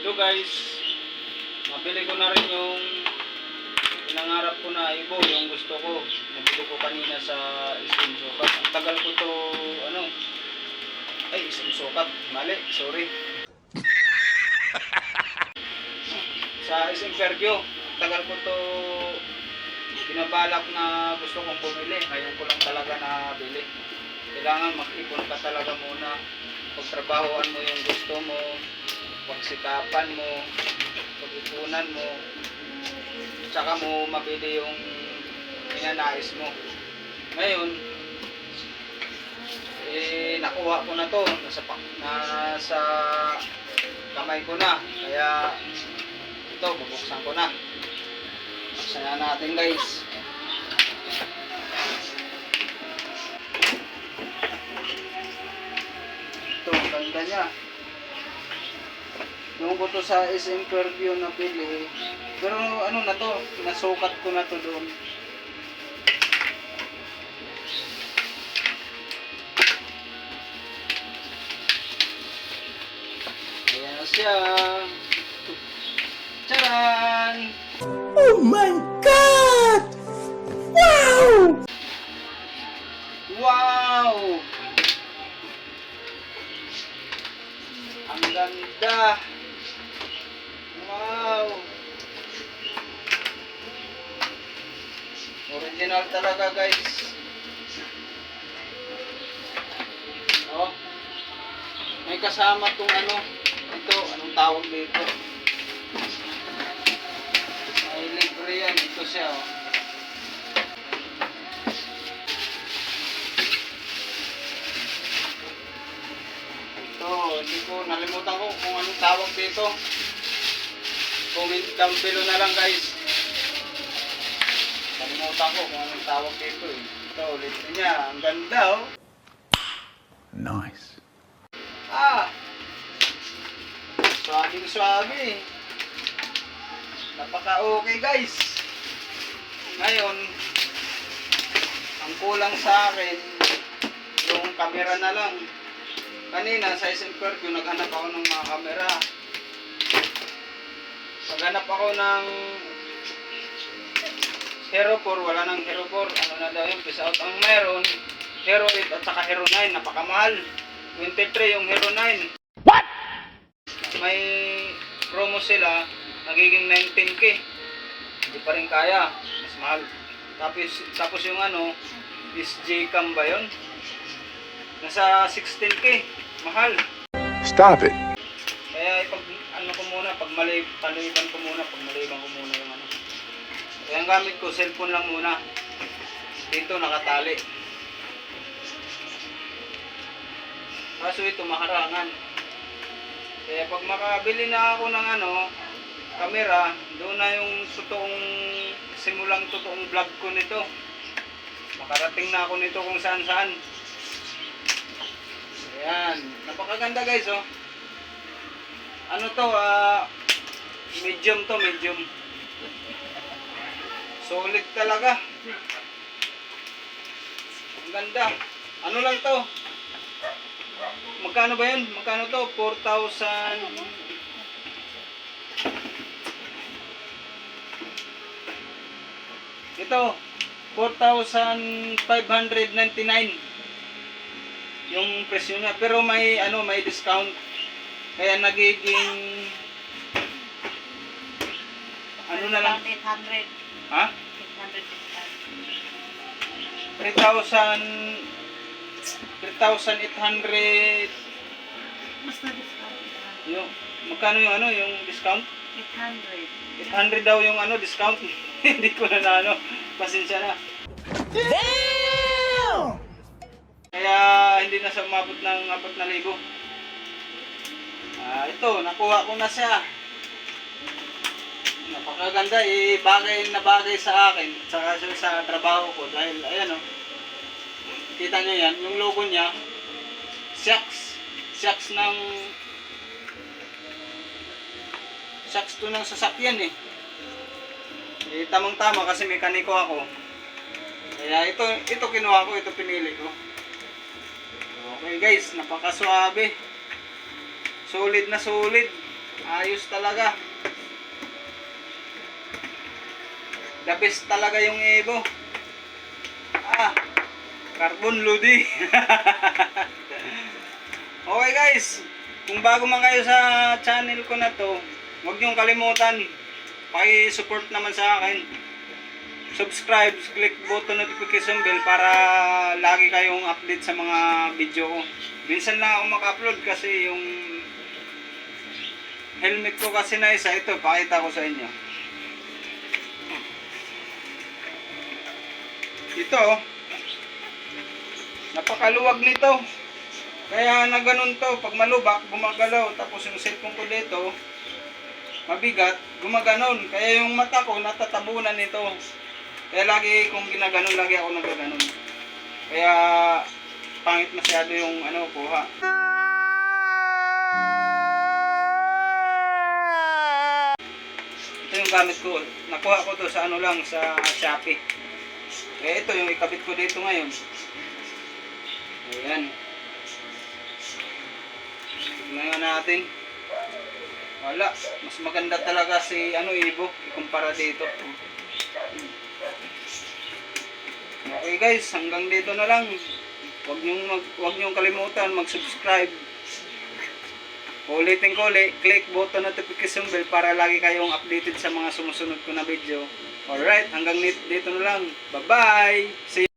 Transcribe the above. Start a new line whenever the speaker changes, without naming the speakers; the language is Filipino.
Hello guys, mabili ko na rin yung pinangarap ko na ibo, yung gusto ko. Nabili ko kanina sa SM Sukat. Ang tagal ko to, ano, ay SM Sukat, mali, sorry. sa SM Fairview, ang tagal ko to binabalak na gusto kong bumili. Ngayon ko lang talaga nabili. Kailangan mag-ipon ka talaga muna. Pagtrabahoan mo yung gusto mo, pagsikapan mo, pag-ipunan mo, tsaka mo mabili yung pinanais mo. Ngayon, eh, nakuha ko na to, nasa, nasa kamay ko na, kaya ito, bubuksan ko na. Buksan na natin guys. Ito, ang ganda niya. Yung ko to sa SM Fairview na pili. Pero ano na to, nasukat ko na to doon. Ayan na siya. Charan!
Oh my god! Wow!
Wow! Ang ganda! Original talaga guys. Oh. May kasama tong ano. Ito, anong tawag dito? May libre yan. Ito siya oh. Ito, hindi ko nalimutan ko kung anong tawag dito. Comment down below na lang guys. Nalimutan ko kung anong tawag dito eh. Ito, libre niya. Ang ganda oh.
Nice.
Ah! Swabing swabe. Napaka okay guys. Ngayon, ang kulang sa akin, yung camera na lang. Kanina sa SM Perfume, naghanap ako ng mga camera. Naghanap ako ng Hero 4, wala nang Hero 4. Ano na daw yung peace out. Ang meron, Hero 8 at saka Hero 9. Napakamahal. 23 yung Hero 9. What? May promo sila, nagiging 19k. Hindi pa rin kaya. Mas mahal. Tapos, tapos yung ano, is J-Cam ba yun? Nasa 16k. Mahal.
Stop it.
Kaya ipag ano ko muna, pag mali, paliban ko muna, pag maliban ko muna. Kaya ang gamit ko, cellphone lang muna. Dito nakatali. Kaso ito maharangan. Kaya pag makabili na ako ng ano, camera, doon na yung totoong simulang totoong vlog ko nito. Makarating na ako nito kung saan saan. Ayan, napakaganda guys oh. Ano to, ah, medium to, medium. Solid talaga. Ang ganda. Ano lang to? Magkano ba yun? Magkano to? 4,000... Ito, 4,599 yung presyo niya. Pero may ano, may discount. Kaya nagiging ano na lang,
800.
Ha?
800 discount.
3,000 3,800
Basta discount.
yung magkano yung ano yung discount?
800.
800 daw yung ano discount. Hindi ko na na ano. Pasensya na. Kaya hindi na siya umabot ng 4,000. Ah, ito, nakuha ko na siya. Napakaganda, eh, bagay na bagay sa akin, saka sa, sa trabaho ko. Dahil, ayan o, kita nyo yan, yung logo niya, shocks, shocks ng, shocks to ng sasakyan eh. Eh, tamang-tama kasi mekaniko ako. Kaya ito, ito kinuha ko, ito pinili ko. Okay guys, napakaswabe. Solid na solid. Ayos talaga. The best talaga yung Evo. Ah, carbon ludi. okay guys, kung bago man kayo sa channel ko na to, huwag niyong kalimutan, paki-support naman sa akin. Subscribe, click button notification bell para lagi kayong update sa mga video ko. Minsan lang ako maka-upload kasi yung helmet ko kasi na isa, ito, pakita ko sa inyo. Ito, napakaluwag nito. Kaya na ganun to, pag malubak, gumagalaw. Tapos yung cellphone ko dito, mabigat, gumaganon. Kaya yung mata ko, natatabunan nito. Kaya lagi kong ginaganon, lagi ako nagaganon. Kaya pangit masyado yung ano, kuha. Ito yung gamit ko. Nakuha ko to sa ano lang, sa Shopee. Eh ito yung ikabit ko dito ngayon. Ayan. Tignan natin. Wala. Mas maganda talaga si ano Ibo ikumpara dito. Okay guys, hanggang dito na lang. Huwag niyong mag, huwag niyong kalimutan mag-subscribe. Ulitin ko ulit, click button notification bell para lagi kayong updated sa mga sumusunod ko na video. Alright, hanggang dito na lang. Bye-bye! See you!